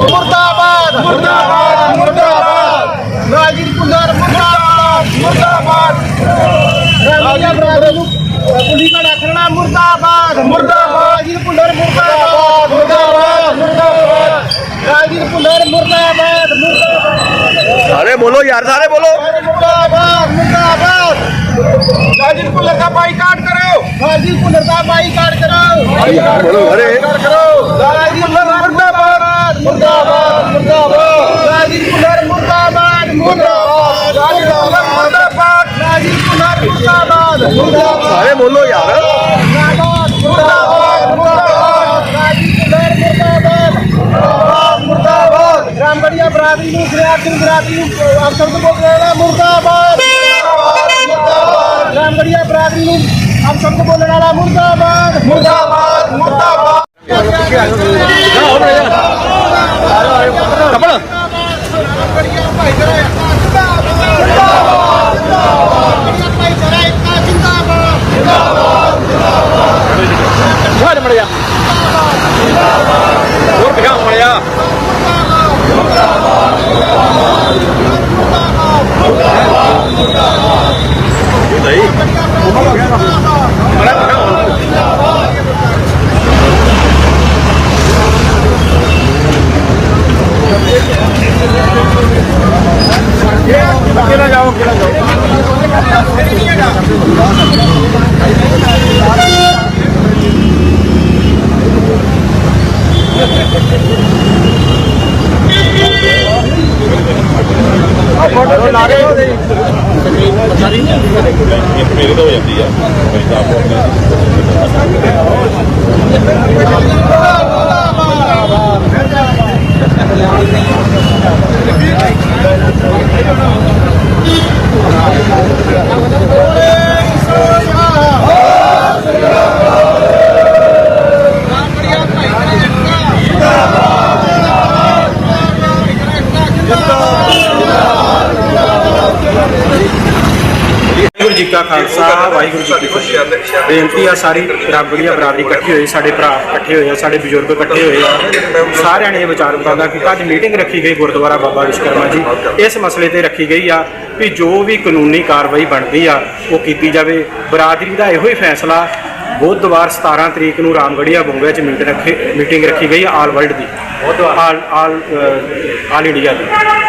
ਮੁਰਦਾਬਾਦ ਮੁਰਦਾਬਾਦ ਮੁਰਦਾਬਾਦ ਰਾਜੀਵ ਕੁੰਦਰ ਮੁਰਦਾਬਾਦ ਮੁਰਦਾਬਾਦ ਰਾਜੀਵ ਬਰਾਦਰ ਨੂੰ ਪੁਲੀਕਾ ਰੱਖਣਾ ਮੁਰਦਾਬਾਦ ਮੁਰਦਾਬਾਦ ਰਾਜੀਵ ਕੁੰਦਰ ਮੁਰਦਾਬਾਦ ਮੁਰਦਾਬਾਦ ਮੁਰਦਾਬਾਦ ਰਾਜੀਵ ਕੁੰਦਰ ਮੁਰਦਾਬਾਦ ਮੁਰਦਾਬਾਦ ਸਾਰੇ ਬੋਲੋ ਯਾਰ ਸਾਰੇ ਬੋਲੋ ਮੁਰਦਾਬਾਦ ਮੁਰਦਾਬਾਦ ਰਾਜੀਵ ਕੁੰਦਰ ਦਾ ਬਾਈਕਾਟ ਕਰੋ ਰਾਜੀਵ ਕੁੰਦਰ ਦਾ ਬਾਈਕਾਟ ਕਰੋ ਬੋਲੋ ਅਰੇ ਕਰੋ ਰਾਜੀਵ ਕੁੰਦਰ ਮੁਰਦਾਬਾਦ ਮੁਰਦਾਬਾਦ ਮੁਰਦਾਬਾਦ ਰਾਜੀਵ ਕੁੰਦਰ ਮੁਰਦਾਬਾਦ ਮੁਰਦਾਬਾਦ ਰਾਜੀਵ ਕੁੰਦਰ ਮੁਰਦਾਬਾਦ ਰਾਜੀਵ ਕੁੰਦਰ ਮੁਰਦਾਬਾਦ ਮੁਰਦਾਬਾਦ ਸਾਰੇ ਬੋਲੋ ਯਾਰ ਮੁਰਦਾਬਾਦ ਮੁਰਦਾਬਾਦ ਮੁਰਦਾਬਾਦ ਰਾਜੀਵ ਕੁੰਦਰ ਮੁਰਦਾਬਾਦ ਮੁਰਦਾਬਾਦ ਮੁਰਦਾਬਾਦ ਰਾਮਗੜੀਆ ਬਰਾਦਰੀ ਨੂੰ ਗੁਰਿਆਤ ਸਿੰਘ ਬਰਾਦਰੀ ਨੂੰ ਅਫਸਰ ਤੋਂ ਬੋਲ ਰਿਹਾ ਮੁਰਦਾਬਾਦ ਮੁਰਦਾਬਾਦ ਰਾਮਗੜੀਆ ਬਰਾਦਰੀ ਨੂੰ ਅਫਸਰ ਤੋਂ ਬੋਲਣ ਵਾਲਾ ਮੁਰਦਾਬਾਦ ਮੁਰਦਾਬਾਦ ਮੁਰਦਾਬਾਦ ਕਪੜਾ ਯਾਰ ਮੜਿਆ ਹੋਰ ਪਿਆ ਮੜਿਆ ਨਹੀਂ ਬੜਾ ਪਿਆ ਕਿਹੜਾ ਜਾਓ ਕਿਹੜਾ ਜਾਓ ਫੋਟੋ ਲਾ ਰਹੇ ਹੋ ਮੇਰੇ ਤੋਂ ਹੋ ਜਾਂਦੀ ਆ। ਪੈਸਾ ਆਪੋ ਵਾਹਿਗੁਰੂ ਜੀ ਕਾ ਖਾਲਸਾ, ਵਾਹਿਗੁਰੂ ਜੀ ਕੀ ਫਤਿਹ। ਬੇਨਤੀ ਆ ਸਾਰੀ ਰੱਬੜੀਆ ਬਰਾਦਰੀ ਇਕੱਠੀ ਹੋਈ ਸਾਡੇ ਭਰਾ ਇਕੱਠੇ ਹੋਏ ਆ, ਸਾਡੇ ਬਜ਼ੁਰਗ ਇਕੱਠੇ ਹੋਏ ਆ। ਸਾਰਿਆਂ ਨੇ ਇਹ ਵਿਚਾਰ ਵਟਾਂਦਾ ਕਿ ਅੱਜ ਮੀਟਿੰਗ ਰੱਖੀ ਗਈ ਗੁਰਦੁਆਰਾ ਬਾਬਾ ਵਿਸ਼ਕਰਮਾ ਜੀ। ਇਸ ਮਸਲੇ ਤੇ ਰੱਖੀ ਗਈ ਆ ਵੀ ਜੋ ਵੀ ਕਾਨੂੰਨੀ ਕਾਰਵਾਈ ਬਣਦੀ ਆ, ਉਹ ਕੀਤੀ ਜਾਵੇ। ਬਰਾਦਰੀ ਦਾ ਇਹੋ ਹੀ ਫੈਸਲਾ ਬੁੱਧਵਾਰ 17 ਤਰੀਕ ਨੂੰ ਰਾਮਗੜੀਆ ਬੰਗਾ ਚ ਮੀਟ ਰੱਖੇ ਮੀਟਿੰਗ ਰੱਖੀ ਗਈ ਆਲ ਵਰਲਡ ਦੀ। ਆਲ ਆਲ ਆਲ ਇੰਡੀਆ ਦੀ।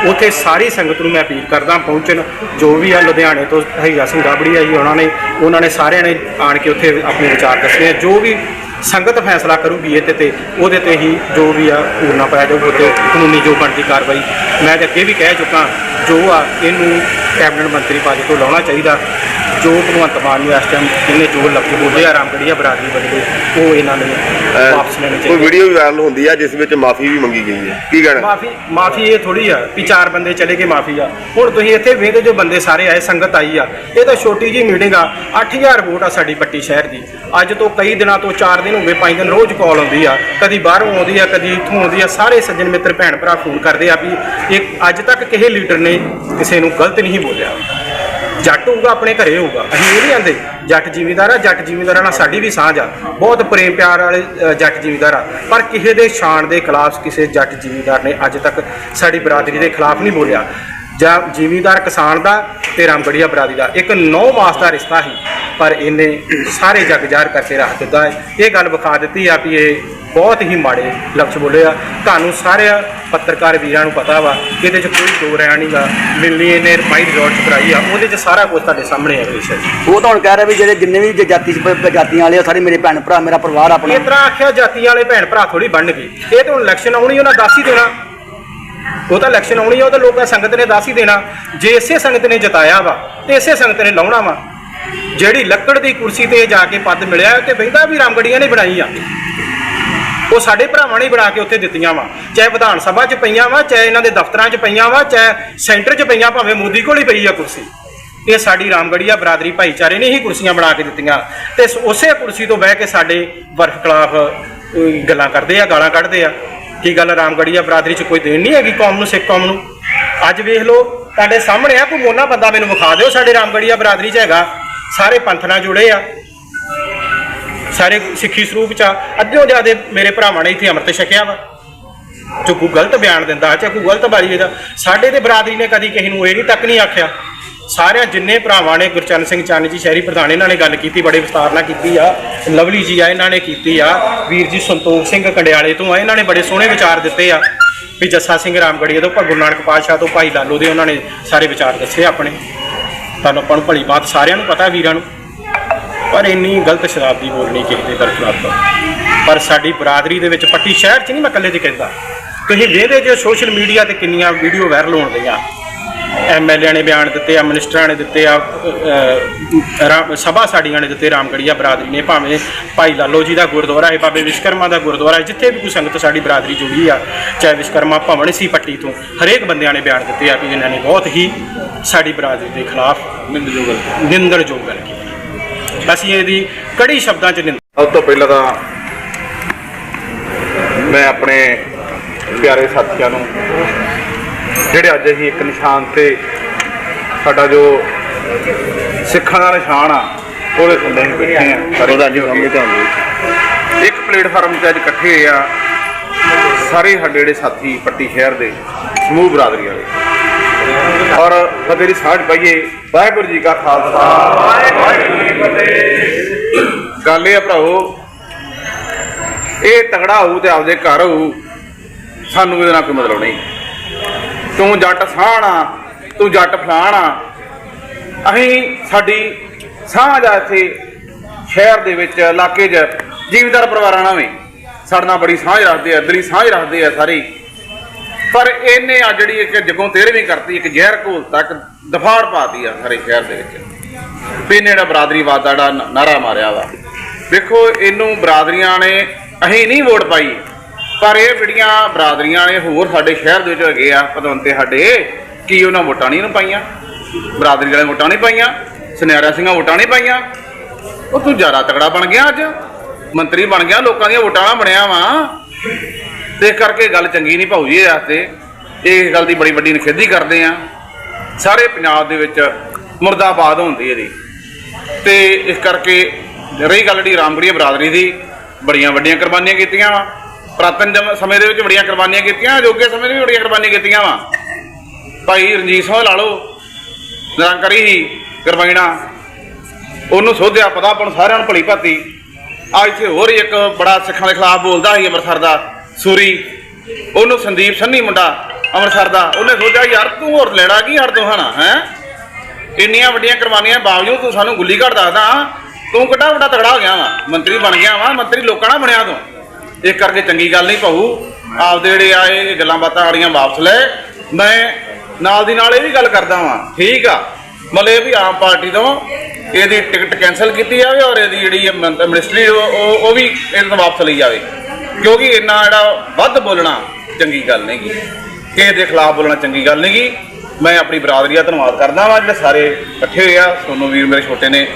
ਉੱਥੇ ਸਾਰੀ ਸੰਗਤ ਨੂੰ ਮੈਂ ਅਪੀਲ ਕਰਦਾ ਪਹੁੰਚਣ। ਜੋ ਵੀ ਆ ਲੁਧਿਆਣੇ ਤੋਂ ਹਈਆ ਸਿੰਘ ਗਾਬੜੀਆ ਜੀ ਉਹਨਾਂ ਨੇ ਉਹਨਾਂ ਨੇ ਸਾਰਿਆਂ ਨੇ ਆਣ ਕੇ ਉੱਥੇ ਆਪਣੇ ਵਿਚਾਰ ਦੱਸਣੇ ਆ। ਜੋ ਵੀ ਸੰਗਤ ਫੈਸਲਾ ਕਰੂਗੀ ਇਹ ਤੇ ਤੇ ਉਹਦੇ ਤੇ ਹੀ ਜੋ ਵੀ ਆ ਪੂਰਨਾ ਪਾਇਆ ਜਾਊਗਾ ਤੇ ਕਾਨੂੰਨੀ ਜੋ ਬਣਦੀ ਕਾਰਵਾਈ। ਮੈਂ ਤੇ ਅੱਗੇ ਵੀ ਕਹਿ ਚੁੱਕਾ ਜੋ ਆ ਇਹਨੂੰ ਕੈਬਨਿਟ ਮੰਤਰੀ ਪਦ ਤੋਂ ਲਾਉਣਾ ਚਾਹੀਦਾ। ਜੋ ਭਗਵੰਤ ਮਾਨ ਨੂੰ ਇਸ ਟਾਈਮ ਇਹਨੇ ਜੋ ਲਫ਼ਜ਼ ਬੋਲੇ ਆ ਰਾਮਗੜੀਆ ਬਰਾਦਰੀ ਬਦਲੇ ਉਹ ਇਹਨਾਂ ਨੇ ਵਾਪਸ ਲੈਣੇ ਕੋਈ ਚਾਹੀਦੇ। ਵੀਡੀਓ ਵੀ ਵਾਇਰਲ ਹੁੰਦੀ ਆ ਜਿਸ ਵਿੱਚ ਮਾਫੀ ਵੀ ਮੰਗੀ ਗਈ ਹੈ। ਕੀ ਕਹਿਣਾ? ਮਾਫੀ ਮਾਫੀ ਇਹ ਥੋੜੀ ਆ ਵੀ ਚਾਰ ਬੰਦੇ ਚਲੇ ਗਏ ਮਾਫੀ ਆ। ਹੁਣ ਤੁਸੀਂ ਇੱਥੇ ਵੇਖਦੇ ਜੋ ਬੰਦੇ ਸਾਰੇ ਆਏ ਸੰਗਤ ਆਈ ਆ। ਇਹ ਤਾਂ ਛੋਟੀ ਜੀ ਮੀਟਿੰਗ ਆ 8000 ਵੋਟ ਆ ਸਾਡੀ ਪੱਟੀ ਸ਼ਹਿਰ ਦੀ। ਅੱਜ ਤੋਂ ਕਈ ਦਿਨਾਂ ਤੋਂ 4 ਦਿਨ ਹੋ ਗਏ 5 ਦਿਨ ਰੋਜ਼ ਕਾਲ ਆਉਂਦੀ ਆ, ਕਦੀ ਬਾਹਰੋਂ ਆਉਂਦੀ ਆ, ਕਦੀ ਇੱਥੋਂ ਆਉਂਦੀ ਆ, ਸਾਰੇ ਸੱਜਣ ਮਿੱਤਰ ਭੈਣ ਭਰਾ ਫੋਨ ਕਰਦੇ ਆ ਵੀ ਇਹ ਅੱਜ ਤੱਕ ਕਿਸੇ ਲੀਡਰ ਨੇ ਕਿਸੇ ਨੂੰ ਗਲਤ ਨਹੀਂ ਬੋਲਿਆ। ਜੱਟ ਹੋਊਗਾ, ਆਪਣੇ ਘਰੇ ਹੋਊਗਾ। ਅਸੀਂ ਇਹ ਨਹੀਂ ਆਂਦੇ, ਜੱਟ ਜਿਮੀਦਾਰ ਆ, ਜੱਟ ਜਿਮੀਦਾਰਾਂ ਨਾਲ ਸਾਡੀ ਵੀ ਸਾਂਝ ਆ। ਬਹੁਤ ਪ੍ਰੇਮ ਪਿਆਰ ਵਾਲੇ ਜੱਟ ਜਿਮੀਦਾਰ ਆ। ਪਰ ਕਿਸੇ ਦੇ ਸ਼ਾਨ ਦੇ ਖਿਲਾਫ ਕਿਸੇ ਜੱਟ ਜਿਮੀਦਾਰ ਨੇ ਅੱਜ ਤੱਕ ਸਾਡੀ ਬਰਾਦਰੀ ਦੇ ਖਿਲਾਫ ਨਹੀਂ ਬੋਲਿਆ। ਜਾਂ ਜ਼ਿਮੀਂਦਾਰ ਕਿਸਾਨ ਦਾ ਤੇ ਰਾਮਗੜੀਆ ਬਰਾਦਰੀ ਦਾ। ਇੱਕ 9 ਮਾਸ ਦਾ ਰਿਸ਼ਤਾ ਸੀ ਪਰ ਇਹਨੇ ਸਾਰੇ ਜੱਗ ਜ਼ਾਹਰ ਕਰਕੇ ਰੱਖ ਦਿੱਤਾ ਹੈ। ਇਹ ਗੱਲ ਵਿਖਾ ਦਿੱਤੀ ਆ ਵੀ ਇਹ ਬਹੁਤ ਹੀ ਮਾੜੇ ਲਫ਼ਜ਼ ਬੋਲੇ ਆ। ਤੁਹਾਨੂੰ ਸਾਰੇ ਪੱਤਰਕਾਰ ਵੀਰਾਂ ਨੂੰ ਪਤਾ ਵਾ ਕਿ ਇਹਦੇ 'ਚ ਕੋਈ ਦੋ ਰਹਿ ਨਹੀਂਗਾ ਮਿਲਣੀ ਇਹਨੇ ਰਮਾਈ ਰਿਜ਼ੋਰਟ 'ਚ ਕਰਾਈ ਆ ਉਹਦੇ 'ਚ ਸਾਰਾ ਕੁਝ ਤੁਹਾਡੇ ਸਾਹਮਣੇ ਹੈ ਵਿਸ਼ਾ ਉਹ ਤਾਂ ਹੁਣ ਕਹਿ ਰਿਹਾ ਵੀ ਜਿਹੜੇ ਜਿੰਨੇ ਵੀ ਜਾਤੀ ਜਾਤੀਆਂ ਵਾਲੇ ਆ ਸਾਰੇ ਮੇਰੇ ਭੈਣ ਭਰਾ ਮੇਰਾ ਪਰਿਵਾਰ ਆਪਣਾ। ਇਸ ਤਰ੍ਹਾਂ ਆਖਿਆ ਜਾਤੀਆਂ ਵਾਲੇ ਭੈਣ ਭਰਾ ਥੋੜੀ ਬਣਨਗੇ। ਇਹ ਤਾਂ ਹੁਣ ਇਲੈਕਸ਼ਨ ਆਉਣੀ ਉਹਨਾਂ ਦੱਸ ਹੀ ਦੇਣਾ। ਉਹ ਤਾਂ ਇਲੈਕਸ਼ਨ ਆਉਣੀ ਆ, ਉਹ ਤਾਂ ਲੋਕਾਂ ਸੰਗਤ ਨੇ ਦੱਸ ਹੀ ਦੇਣਾ। ਜੇ ਇਸੇ ਸੰਗਤ ਨੇ ਜਿਤਾਇਆ ਵਾ, ਤੇ ਇਸੇ ਸੰਗਤ ਨੇ ਲਾਉਣਾ ਵਾ। ਜਿਹੜੀ ਲੱਕੜ ਦੀ ਕੁਰਸੀ ਤੇ ਜਾ ਕੇ ਪਦ ਮਿਲਿਆ ਤੇ ਬਹਿੰਦਾ ਵੀ ਰਾਮਗੜੀਆਂ ਨੇ ਬਣਾਈ ਆ। ਉਹ ਸਾਡੇ ਭਰਾਵਾਂ ਨੇ ਬਣਾ ਕੇ ਉੱਥੇ ਦਿੱਤੀਆਂ ਵਾ। ਚਾਹੇ ਵਿਧਾਨ ਸਭਾ 'ਚ ਪਈਆਂ ਵਾ, ਚਾਹੇ ਇਹਨਾਂ ਦੇ ਦਫ਼ਤਰਾਂ 'ਚ ਪਈਆਂ ਵਾ, ਚਾਹੇ ਸੈਂਟਰ 'ਚ ਪਈਆਂ, ਭਾਵੇਂ ਮੋਦੀ ਕੋਲ ਹੀ ਪਈ ਆ ਕੁਰਸੀ। ਇਹ ਸਾਡੀ ਰਾਮਗੜੀਆ ਬਰਾਦਰੀ ਭਾਈਚਾਰੇ ਨੇ ਹੀ ਕੁਰਸੀਆਂ ਬਣਾ ਕੇ ਦਿੱਤੀਆਂ। ਤੇ ਉਸੇ ਕੁਰਸੀ ਤੋਂ ਬਹਿ ਕੇ ਸਾਡੇ ਵਰਖ ਖਿਲਾਫ ਗੱਲਾਂ ਕਰਦੇ ਆ, ਗਾਲਾਂ ਕੱਢਦੇ ਆ। ਕੀ ਗੱਲ ਰਾਮਗੜੀਆ ਬਰਾਦਰੀ 'ਚ ਕੋਈ ਦੇਣ ਨਹੀਂ ਹੈਗੀ ਕੌਮ ਨੂੰ, ਸਿੱਖ ਕੌਮ ਨੂੰ? ਅੱਜ ਵੇਖ ਲਓ, ਤੁਹਾਡੇ ਸਾਹਮਣੇ ਆ, ਕੋਈ ਮੋਨਾ ਬੰਦਾ ਮੈਨੂੰ ਵਿਖਾ ਦਿਓ, ਸਾਡੇ ਰਾਮਗੜੀਆ ਬਰਾਦਰੀ 'ਚ ਹੈਗਾ। ਸਾਰੇ ਪੰਥ ਨਾਲ ਜੁੜੇ ਆ। ਸਾਰੇ ਸਿੱਖੀ ਸਰੂਪ ਚ ਆ। ਅੱਧਿਓਂ ਜ਼ਿਆਦੇ ਮੇਰੇ ਭਰਾਵਾਂ ਨੇ ਇੱਥੇ ਅੰਮ੍ਰਿਤ ਛਕਿਆ ਵਾ। ਜੋ ਕੋਈ ਗਲਤ ਬਿਆਨ ਦਿੰਦਾ, ਚਾਹੇ ਕੋਈ ਗਲਤ ਬਾਰੀ ਇਹਦਾ ਸਾਡੇ ਤੇ ਬਰਾਦਰੀ ਨੇ ਕਦੀ ਕਿਸੇ ਨੂੰ ਇਹ ਨਹੀਂ ਤੱਕ ਨਹੀਂ ਆਖਿਆ। ਸਾਰਿਆਂ ਜਿੰਨੇ ਭਰਾਵਾਂ ਨੇ ਗੁਰਚਰਨ ਸਿੰਘ ਚੰਨ ਜੀ, ਸ਼ਹਿਰੀ ਪ੍ਰਧਾਨ, ਇਹਨਾਂ ਨੇ ਗੱਲ ਕੀਤੀ, ਬੜੇ ਵਿਸਤਾਰ ਨਾਲ ਕੀਤੀ ਆ। ਲਵਲੀ ਜੀ ਆ, ਇਹਨਾਂ ਨੇ ਕੀਤੀ ਆ। ਵੀਰ ਜੀ ਸੰਤੋਖ ਸਿੰਘ ਕੰਡਿਆਲੇ ਤੋਂ ਆ, ਇਹਨਾਂ ਨੇ ਬੜੇ ਸੋਹਣੇ ਵਿਚਾਰ ਦਿੱਤੇ ਆ। ਵੀ ਜੱਸਾ ਸਿੰਘ ਰਾਮਗੜੀਆ ਤੋਂ ਗੁਰੂ ਨਾਨਕ ਪਾਤਸ਼ਾਹ ਤੋਂ ਭਾਈ ਲਾਲੋ ਦੇ ਉਹਨਾਂ ਨੇ ਸਾਰੇ ਵਿਚਾਰ ਦੱਸੇ ਆਪਣੇ। ਤੁਹਾਨੂੰ ਆਪਾਂ ਨੂੰ ਭਲੀ ਬਾਤ ਸਾਰਿਆਂ ਨੂੰ ਪਤਾ, ਵੀਰਾਂ ਨੂੰ। ਪਰ ਇੰਨੀ ਗਲਤ ਸ਼ਰਾਬ ਸ਼ਰਾਬਦੀ ਬੋਲਣੀ ਕਿਸੇ ਦੇ ਬਰਖਲਾਫ ਪਰ ਸਾਡੀ ਬਰਾਦਰੀ ਦੇ ਵਿੱਚ ਪੱਟੀ ਸ਼ਹਿਰ 'ਚ ਨਹੀਂ ਮੈਂ ਇਕੱਲੇ 'ਚ ਕਹਿੰਦਾ। ਤੁਸੀਂ ਵੇਖਦੇ ਜੇ ਸੋਸ਼ਲ ਮੀਡੀਆ ਤੇ ਕਿੰਨੀਆਂ ਵੀਡੀਓ ਵਾਇਰਲ ਹੋਣ ਦੀਆਂ ਐਮਐਲਏ ਨੇ ਬਿਆਨ ਦਿੱਤੇ ਆ ਮਿਨਿਸਟਰਾਂ ਨੇ ਦਿੱਤੇ ਆ ਸਭਾ ਸਾਡੀਆਂ ਨੇ ਦਿੱਤੇ ਰਾਮਗੜੀਆ ਬਰਾਦਰੀ ਨੇ ਭਾਵੇਂ ਭਾਈ ਲਾਲੋ ਜੀ ਦਾ ਗੁਰਦੁਆਰਾ ਹੈ ਬਾਬੇ ਵਿਸ਼ਕਰਮਾ ਦਾ ਗੁਰਦੁਆਰਾ ਹੈ ਜਿੱਥੇ ਵੀ ਕੋਈ ਸੰਗਤ ਸਾਡੀ ਬਰਾਦਰੀ ਜੁੜੀ ਆ ਚਾਹੇ ਵਿਸ਼ਕਰਮਾ ਭਵਨ ਸੀ ਪੱਟੀ ਤੋਂ ਹਰੇਕ ਬੰਦਿਆਂ ਨੇ ਬਿਆਨ ਦਿੱਤੇ ਆ ਵੀ ਇਹਨਾਂ ਨੇ ਬਹੁਤ ਹੀ ਸਾਡੀ ਬਰਾਦਰੀ ਦੇ ਖਿਲਾਫ ਨਿੰਦਣਯੋਗ ਗੱਲ ਕੀਤੀ। ਅਸੀਂ ਇਹਦੀ ਕੜੀ ਸ਼ਬਦਾਂ 'ਚ ਨਿੰਦਾ ਸਭ ਤੋਂ ਪਹਿਲਾਂ ਤਾਂ ਮੈਂ ਆਪਣੇ ਪਿਆਰੇ ਸਾਥੀਆਂ ਨੂੰ ਜਿਹੜੇ ਅੱਜ ਅਸੀਂ ਇੱਕ ਨਿਸ਼ਾਨ ਤੇ ਸਾਡਾ ਜੋ ਸਿੱਖਾਂ ਦਾ ਨਿਸ਼ਾਨ ਆ ਉਹਦੇ ਥੱਲੇ ਅਸੀਂ ਬੈਠੇ ਆ। ਸਾਰੇ ਉਹਦਾ ਜੀ ਸਾਹਮਣੇ ਦਿਓ ਇੱਕ ਪਲੇਟਫਾਰਮ ਤੇ ਅੱਜ ਇਕੱਠੇ ਹੋਏ ਆ ਸਾਰੇ ਸਾਡੇ ਜਿਹੜੇ ਸਾਥੀ ਪੱਟੀ ਸ਼ਹਿਰ ਦੇ ਸਮੂਹ ਬਰਾਦਰੀ ਵਾਲੇ। ਔਰ ਫਤਿਹ ਦੀ ਸਾਂਝ ਪਾਈਏ। ਵਾਹਿਗੁਰੂ ਜੀ ਕਾ ਖਾਲਸਾ। ਵਾਹਿਗੁਰੂ ਜੀ ਕੀ ਫਤਿਹ ਗੱਲ ਇਹ ਆ ਭਰਾਓ ਇਹ ਤਗੜਾ ਹੋਊ ਤੇ ਆਪਦੇ ਘਰ ਹੋਊ ਸਾਨੂੰ ਇਹਦੇ ਨਾਲ ਕੋਈ ਮਤਲਬ ਨਹੀਂ। ਤੂੰ ਜੱਟ ਸਾਹਣਾ ਤੂੰ ਜੱਟ ਫਲਾਣਾ ਅਸੀਂ ਸਾਡੀ ਸਾਂਝ ਆ ਇੱਥੇ ਸ਼ਹਿਰ ਦੇ ਵਿੱਚ, ਇਲਾਕੇ 'ਚ, ਜੀਵਦਾਰ ਪਰਿਵਾਰਾਂ ਨਾਲ ਵੀ। ਸਾਡੇ ਨਾਲ ਬੜੀ ਸਾਂਝ ਰੱਖਦੇ ਆ, ਦਿਲੀ ਸਾਂਝ ਰੱਖਦੇ ਆ ਸਾਰੇ। ਪਰ ਇਹਨੇ ਆ ਜਿਹੜੀ ਇੱਕ ਜਗੋਂ ਤੇਰਵੀਂ ਕਰਤੀ, ਇੱਕ ਜ਼ਹਿਰ ਘੋਲ ਤੱਕ ਦਫਾੜ ਪਾਤੀ ਆ ਸਾਰੇ ਸ਼ਹਿਰ ਦੇ ਵਿੱਚ। ਵੀ ਇਹਨੇ ਜਿਹੜਾ ਬਰਾਦਰੀਵਾਦ ਦਾ ਜਿਹੜਾ ਨ- ਨਾਰਾ ਮਾਰਿਆ ਵਾ। ਦੇਖੋ ਇਹਨੂੰ ਬਰਾਦਰੀਆਂ ਨੇ ਅਸੀਂ ਨਹੀਂ ਵੋਟ ਪਾਈ। ਪਰ ਇਹ ਜਿਹੜੀਆਂ ਬਰਾਦਰੀਆਂ ਵਾਲੇ ਹੋਰ ਸਾਡੇ ਸ਼ਹਿਰ ਦੇ ਵਿੱਚ ਹੈਗੇ ਆ ਪਦਵੰਤੇ ਸਾਡੇ, ਕੀ ਉਹਨਾਂ ਵੋਟਾਂ ਨਹੀਂ ਇਹਨੂੰ ਪਾਈਆਂ? ਬਰਾਦਰੀ ਵਾਲੇ ਵੋਟਾਂ ਨਹੀਂ ਪਾਈਆਂ? ਸੁਨਿਆਰਾ ਸਿੰਘਾਂ ਵੋਟਾਂ ਨਹੀਂ ਪਾਈਆਂ? ਉਹ ਤੂੰ ਜ਼ਿਆਦਾ ਤਕੜਾ ਬਣ ਗਿਆ ਅੱਜ। ਮੰਤਰੀ ਬਣ ਗਿਆ, ਲੋਕਾਂ ਦੀਆਂ ਵੋਟਾਂ ਨਾਲ ਬਣਿਆ ਵਾ। ਤੇ ਇਸ ਕਰਕੇ ਗੱਲ ਚੰਗੀ ਨਹੀਂ ਭਾਉ ਜੀ ਇਹ ਵਾਸਤੇ। ਇਹ ਗੱਲ ਦੀ ਬੜੀ ਵੱਡੀ ਨਿਖੇਧੀ ਕਰਦੇ ਆ। ਸਾਰੇ ਪੰਜਾਬ ਦੇ ਵਿੱਚ ਮੁਰਦਾਬਾਦ ਹੁੰਦੀ ਇਹਦੀ। ਤੇ ਇਸ ਕਰਕੇ ਰਹੀ ਗੱਲ ਜਿਹੜੀ ਰਾਮਗੜੀਆ ਬਰਾਦਰੀ ਦੀ, ਬੜੀਆਂ ਵੱਡੀਆਂ ਕੁਰਬਾਨੀਆਂ ਕੀਤੀਆਂ ਵਾ। ਪ੍ਰਾਤਨ ਜਮ- ਸਮੇਂ ਦੇ ਵਿੱਚ ਬੜੀਆਂ ਕੁਰਬਾਨੀਆਂ ਕੀਤੀਆਂ ਜੋਗੇ ਸਮੇਂ ਦੇ ਵੀ ਬੜੀਆਂ ਕੁਰਬਾਨੀਆਂ ਕੀਤੀਆਂ ਵਾ। ਭਾਈ ਰਣਜੀਤ ਸਿੰਘ ਲਾ ਲਓ ਨਿਰੰਕਾਰੀ ਹੀ ਕੁਰਬਾਨੀਆਂ ਉਹਨੂੰ ਸੋਧਿਆ ਪਤਾ ਆਪਾਂ ਨੂੰ ਸਾਰਿਆਂ ਨੂੰ ਭਲੀ ਭਾਤੀ। ਆ ਇੱਥੇ ਹੋਰ ਹੀ ਇੱਕ ਬੜਾ ਸਿੱਖਾਂ ਦੇ ਖਿਲਾਫ ਬੋਲਦਾ ਸੀ ਅੰਮ੍ਰਿਤਸਰ ਦਾ, ਸੂਰੀ। ਉਹਨੂੰ ਸੰਦੀਪ ਸੰਨੀ ਮੁੰਡਾ, ਅੰਮ੍ਰਿਤਸਰ ਦਾ। ਉਹਨੇ ਸੋਚਿਆ, ਯਾਰ ਤੂੰ ਹੋਰ ਲੈਣਾ ਕੀ ਹੜ ਤੋਂ ਹਨਾ ਹੈ? ਇੰਨੀਆਂ ਵੱਡੀਆਂ ਕੁਰਬਾਨੀਆਂ ਬਾਵਜੂਦ ਤੂੰ ਸਾਨੂੰ ਗੁੱਲੀ ਘੜ ਦੱਸਦਾ, ਤੂੰ ਕਿੱਡਾ ਵੱਡਾ ਤਗੜਾ ਹੋ ਗਿਆ ਵਾ। ਮੰਤਰੀ ਬਣ ਗਿਆ ਵਾ, ਮੰਤਰੀ ਲੋਕਾਂ ਨਾਲ ਬਣਿਆ ਤੂੰ। ਇਸ ਕਰਕੇ ਚੰਗੀ ਗੱਲ ਨਹੀਂ ਭਾਊ। ਆਪਦੇ ਜਿਹੜੇ ਆ, ਇਹ ਗੱਲਾਂ ਬਾਤਾਂ ਵਾਲੀਆਂ ਵਾਪਸ ਲੈ। ਮੈਂ ਨਾਲ ਦੀ ਨਾਲ ਇਹ ਵੀ ਗੱਲ ਕਰਦਾ ਵਾਂ, ਠੀਕ ਆ? ਮਤਲਬ ਇਹ ਵੀ ਆਮ ਪਾਰਟੀ ਤੋਂ ਇਹਦੀ ਟਿਕਟ ਕੈਨਸਲ ਕੀਤੀ ਜਾਵੇ ਔਰ ਇਹਦੀ ਜਿਹੜੀ ਇਹ ਮਿਨਿਸਟਰੀ ਉਹ ਉਹ- ਵੀ ਇਹਦੇ ਤੋਂ ਵਾਪਸ ਲਈ ਜਾਵੇ। ਕਿਉਂਕਿ ਇੰਨਾ ਜਿਹੜਾ ਵੱਧ ਬੋਲਣਾ ਚੰਗੀ ਗੱਲ ਨਹੀਂ ਗੀ। ਕਿਸੇ ਦੇ ਖਿਲਾਫ ਬੋਲਣਾ ਚੰਗੀ ਗੱਲ ਨਹੀਂ ਗੀ। ਮੈਂ ਆਪਣੀ ਬਰਾਦਰੀ ਦਾ ਧੰਨਵਾਦ ਕਰਦਾ ਵਾਂ, ਜਿਹੜੇ ਸਾਰੇ ਇਕੱਠੇ ਹੋਏ ਆ। ਸੋਨੂ ਵੀਰ ਮੇਰੇ ਛੋਟੇ ਨੇ।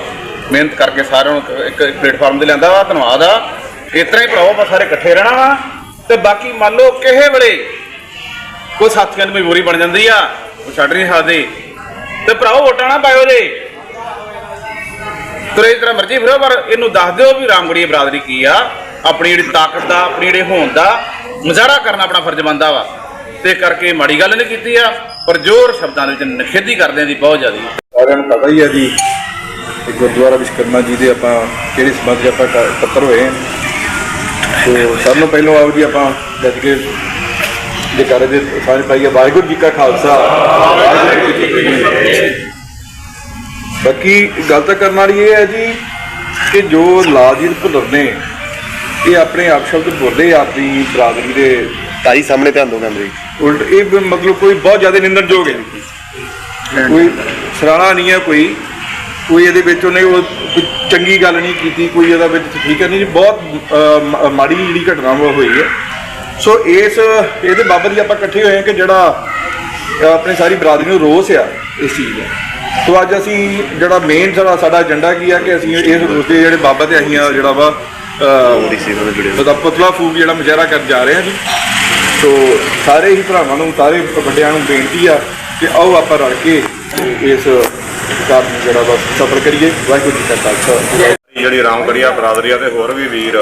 ਮਿਹਨਤ ਕਰਕੇ ਸਾਰਿਆਂ ਨੂੰ ਇੱਕ ਪਲੇਟਫਾਰਮ ਤੇ ਲਿਆਂਦਾ ਵਾ। ਧੰਨਵਾਦ ਆ। ਇਸ ਤਰ੍ਹਾਂ ਹੀ ਭਰਾਓ ਆਪਾਂ ਸਾਰੇ ਇਕੱਠੇ ਰਹਿਣਾ ਵਾ। ਤੇ ਬਾਕੀ ਮੰਨ ਲਓ ਕਿਸੇ ਵੇਲੇ ਕੋਈ ਸਾਥੀਆਂ ਦੀ ਮਜਬੂਰੀ ਬਣ ਜਾਂਦੀ ਆ, ਉਹ ਛੱਡ ਨਹੀਂ ਸਕਦੇ। ਤੇ ਭਰਾਓ ਵੋਟਾਂ ਨਾ ਪਾਇਓ ਜੇ। ਤੁਰੇ ਤਰ੍ਹਾਂ ਮਰਜ਼ੀ ਫਿਰੋ, ਪਰ ਇਹਨੂੰ ਦੱਸ ਦਿਓ ਵੀ ਰਾਮਗੜੀ ਬਰਾਦਰੀ ਕੀ ਆ। ਆਪਣੀ ਜਿਹੜੀ ਤਾਕਤ ਦਾ, ਆਪਣੀ ਜਿਹੜੇ ਹੋਣ ਦਾ ਮੁਜ਼ਾਹਰਾ ਕਰਨਾ ਆਪਣਾ ਫਰਜ਼ ਬਣਦਾ ਵਾ। ਤੇ ਕਰਕੇ ਮਾੜੀ ਗੱਲ ਨਹੀਂ ਕੀਤੀ ਆ, ਪਰ ਜ਼ੋਰ ਸ਼ਬਦਾਂ ਦੇ ਵਿੱਚ ਨਿਖੇਧੀ ਕਰਦੇ ਆ ਦੀ ਬਹੁਤ ਜ਼ਿਆਦਾ। ਸਾਰਿਆਂ ਨੂੰ ਪਤਾ ਹੀ ਹੈ ਜੀ ਗੁਰਦੁਆਰਾ ਵਿਸ਼ਕਰਮਾ ਜੀ ਦੇ ਆਪਾਂ ਕਿਹੜੇ ਸੰਬੰਧ 'ਚ ਆਪਾਂ ਕ- ਇਕੱਤਰ ਹੋਏ ਸੋ ਸਭ ਤੋਂ ਪਹਿਲਾਂ ਆਓ ਜੀ ਆਪਾਂ ਜਦ ਕੇ ਜਕਾਰੇ ਦੇ ਸਾਂਝ ਪਾਈਏ। ਵਾਹਿਗੁਰੂ ਜੀ ਕਾ ਖਾਲਸਾ। ਵਾਹਿਗੁਰੂ ਜੀ ਕੀ ਫਤਿਹ ਬਾਕੀ ਗੱਲ ਤਾਂ ਕਰਨ ਵਾਲੀ ਇਹ ਹੈ ਜੀ ਕਿ ਜੋ ਲਾਜੀਤ ਭੁੱਲਰ ਨੇ ਇਹ ਆਪਣੇ ਆਪ ਸ਼ਬਦ ਬੋਲੇ ਆਪਣੀ ਬਰਾਦਰੀ ਦੇ ਤਾਈ ਸਾਹਮਣੇ ਧਿਆਨ 'ਚ। ਉਲਟ ਇਹ ਮਤਲਬ ਕੋਈ ਬਹੁਤ ਜ਼ਿਆਦਾ ਨਿੰਦਣਯੋਗ ਹੈ। ਕੋਈ ਸਰਾਣਾ ਨਹੀਂ ਹੈ ਕੋਈ ਕੋਈ ਇਹਦੇ ਵਿੱਚ ਉਹਨੇ ਉਹ ਕੋਈ ਚੰਗੀ ਗੱਲ ਨਹੀਂ ਕੀਤੀ ਕੋਈ ਇਹਦਾ ਵਿੱਚ ਠੀਕ ਹੈ ਨਹੀਂ ਜੀ ਬਹੁਤ ਅਹ, ਮ- ਮਾੜੀ ਜਿਹੜੀ ਘਟਨਾ ਉਹ ਹੋਈ ਹੈ ਸੋ ਇਸ ਇਹਦੇ ਬਾਬਤ ਹੀ ਆਪਾਂ ਇਕੱਠੇ ਹੋਏ ਹਾਂ ਕਿ ਜਿਹੜਾ ਅਹ, ਆਪਣੀ ਸਾਰੀ ਬਰਾਦਰੀ ਨੂੰ ਰੋਸ ਆ ਇਸ ਚੀਜ਼ ਦਾ ਸੋ ਅੱਜ ਅਸੀਂ ਜਿਹੜਾ ਮੇਨ ਸਾਡਾ ਸਾਡਾ ਏਜੰਡਾ ਕੀ ਆ ਕਿ ਅਸੀਂ ਇਸ ਰੋਸ ਦੇ ਜਿਹੜੇ ਬਾਬਾ ਹੈ ਅਸੀਂ ਆ ਜਿਹੜਾ ਵਾ ਉਹਦੀ ਸੇਵਾ ਨਾਲ ਜੁੜੇ ਹੋਏ। ਉਹਦਾ ਪੁਤਲਾ ਫੂਕ ਜਿਹੜਾ ਮੁਜ਼ਾਹਰਾ ਕਰਨ ਜਾ ਰਹੇ ਹਾਂ ਜੀ ਸੋ ਸਾਰੇ ਹੀ ਭਰਾਵਾਂ ਨੂੰ ਸਾਰੇ ਵੱਡਿਆਂ ਨੂੰ ਬੇਨਤੀ ਆ ਕਿ ਆਓ ਆਪਾਂ ਰਲ ਕੇ ਇਸ ਕਾਰਨ ਨੂੰ ਜਿਹੜਾ ਵਾ ਸਫਲ ਕਰੀਏ। ਵਾਹਿਗੁਰੂ ਜੀ ਕਾ ਖਾਲਸਾ। ਜਿਹੜੀ ਰਾਮਗੜੀਆ ਬਰਾਦਰੀ ਆ ਤੇ ਹੋਰ ਵੀ ਵੀਰ।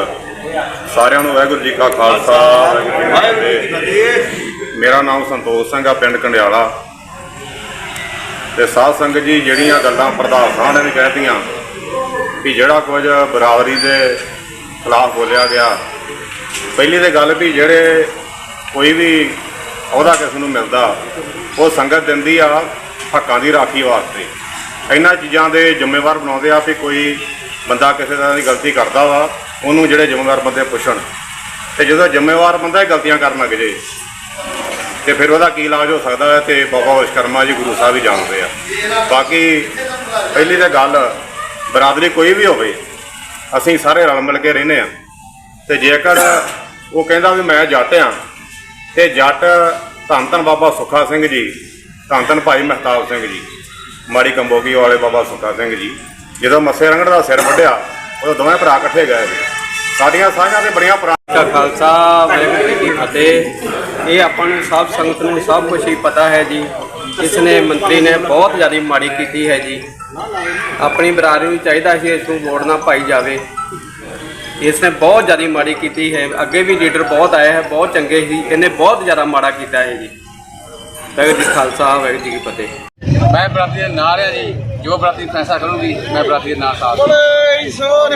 ਸਾਰਿਆਂ ਨੂੰ ਵਾਹਿਗੁਰੂ ਜੀ ਕਾ ਖਾਲਸਾ, ਵਾਹਿਗੁਰੂ ਜੀ ਕੀ ਫਤਿਹ। ਮੇਰਾ ਨਾਮ ਸੰਤੋਖ ਸਿੰਘ ਆ, ਪਿੰਡ ਕੰਡਿਆਲਾ। ਤੇ ਸਾਧ ਸੰਗਤ ਜੀ, ਜਿਹੜੀਆਂ ਗੱਲਾਂ ਪ੍ਰਧਾਨ ਸਾਹਿਬ ਨੇ ਵੀ ਕਹਿਤੀਆਂ, ਵੀ ਜਿਹੜਾ ਕੁਝ ਬਰਾਦਰੀ ਦੇ ਖਿਲਾਫ ਬੋਲਿਆ ਗਿਆ। ਪਹਿਲੀ ਤੇ ਗੱਲ ਵੀ ਜਿਹੜੇ ਕੋਈ ਵੀ ਅਹੁਦਾ ਕਿਸ ਨੂੰ ਮਿਲਦਾ, ਉਹ ਸੰਗਤ ਦਿੰਦੀ ਆ ਹੱਕਾਂ ਦੀ ਰਾਖੀ ਵਾਸਤੇ। ਇਹਨਾਂ ਚੀਜ਼ਾਂ ਦੇ ਜ਼ਿੰਮੇਵਾਰ ਬਣਾਉਂਦੇ ਆ ਵੀ ਕੋਈ ਬੰਦਾ ਕਿਸੇ ਤਰ੍ਹਾਂ ਦੀ ਗਲਤੀ ਕਰਦਾ ਵਾ, ਉਹਨੂੰ ਜਿਹੜੇ ਜ਼ਿੰਮੇਵਾਰ ਬੰਦੇ ਪੁੱਛਣ। ਤੇ ਜਦੋਂ ਜ਼ਿੰਮੇਵਾਰ ਬੰਦਾ ਇਹ ਗਲਤੀਆਂ ਕਰਨ ਲੱਗ ਜੇ, ਤੇ ਫਿਰ ਉਹਦਾ ਕੀ ਇਲਾਜ ਹੋ ਸਕਦਾ ਹੈ ਤੇ ਬਾਬਾ ਵਿਸ਼ਕਰਮਾ ਜੀ ਗੁਰੂ ਸਾਹਿਬ ਹੀ ਜਾਣਦੇ ਆ। ਬਾਕੀ ਪਹਿਲੀ ਤਾਂ ਗੱਲ, ਬਰਾਦਰੀ ਕੋਈ ਵੀ ਹੋਵੇ, ਅਸੀਂ ਸਾਰੇ ਰਲ ਮਿਲ ਕੇ ਰਹਿੰਦੇ ਆ। ਤੇ ਜੇਕਰ ਉਹ ਕਹਿੰਦਾ ਵੀ ਮੈਂ ਜੱਟ ਆ, ਤੇ ਜੱਟ ਧੰਨ ਧੰਨ ਬਾਬਾ ਸੁੱਖਾ ਸਿੰਘ ਜੀ, ਧੰਨ ਧੰਨ ਭਾਈ ਮਹਿਤਾਬ ਸਿੰਘ ਜੀ। ਮਾੜੀ ਕੰਬੋਗੀ ਵਾਲੇ ਬਾਬਾ ਸੁੱਖਾ ਸਿੰਘ ਜੀ, ਜਦੋਂ ਮੱਸੇ ਰੰਗੜ ਦਾ ਸਿਰ ਵੱਢਿਆ ਉਹ ਦੋਵੇਂ ਭਰਾ ਇਕੱਠੇ ਗਏ ਸੀ। ਸਾਡੀਆਂ ਸਾਂਝਾਂ ਤੇ ਬੜੀਆਂ ਪੁਰਾਣੀਆਂ ਖਾਲਸਾ, ਵਾਹਿਗੁਰੂ ਜੀ ਫਤਿਹ। ਇਹ ਆਪਾਂ ਨੂੰ ਸਭ ਸੰਗਤ ਨੂੰ ਸਭ ਕੁਝ ਹੀ ਪਤਾ ਹੈ ਜੀ। ਇਸ ਨੇ ਮੰਤਰੀ ਨੇ ਬਹੁਤ ਜ਼ਿਆਦਾ ਮਾੜੀ ਕੀਤੀ ਹੈ ਜੀ। ਆਪਣੀ ਬਰਾਦਰੀ ਨੂੰ ਚਾਹੀਦਾ ਸੀ ਇਸ ਨੂੰ ਵੋਟ ਨਾ ਪਾਈ ਜਾਵੇ। ਇਸ ਨੇ ਬਹੁਤ ਜ਼ਿਆਦਾ ਮਾੜੀ ਕੀਤੀ ਹੈ। ਅੱਗੇ ਵੀ ਲੀਡਰ ਬਹੁਤ ਆਏ ਹੈ, ਬਹੁਤ ਚੰਗੇ ਸੀ। ਇਹਨੇ ਬਹੁਤ ਜ਼ਿਆਦਾ ਮਾੜਾ ਕੀਤਾ ਹੈ ਜੀ। ਵਾਹਿਗੁਰੂ ਜੀ ਖਾਲਸਾ ਵਾਹਿਗੁਰੂ ਜੀ ਕੀ ਫਤਿਹ। ਮੈਂ ਬਰਾਦਰੀ ਦੇ ਨਾਲ ਆ ਜੀ ਜੋ ਬਰਾਦਰੀ ਫੈਸਲਾ ਕਰੂਗੀ ਮੈਂ ਬਰਾਦਰੀ ਦੇ ਨਾਲ ਸਾਥ ਬੋਲੇ ਸੋ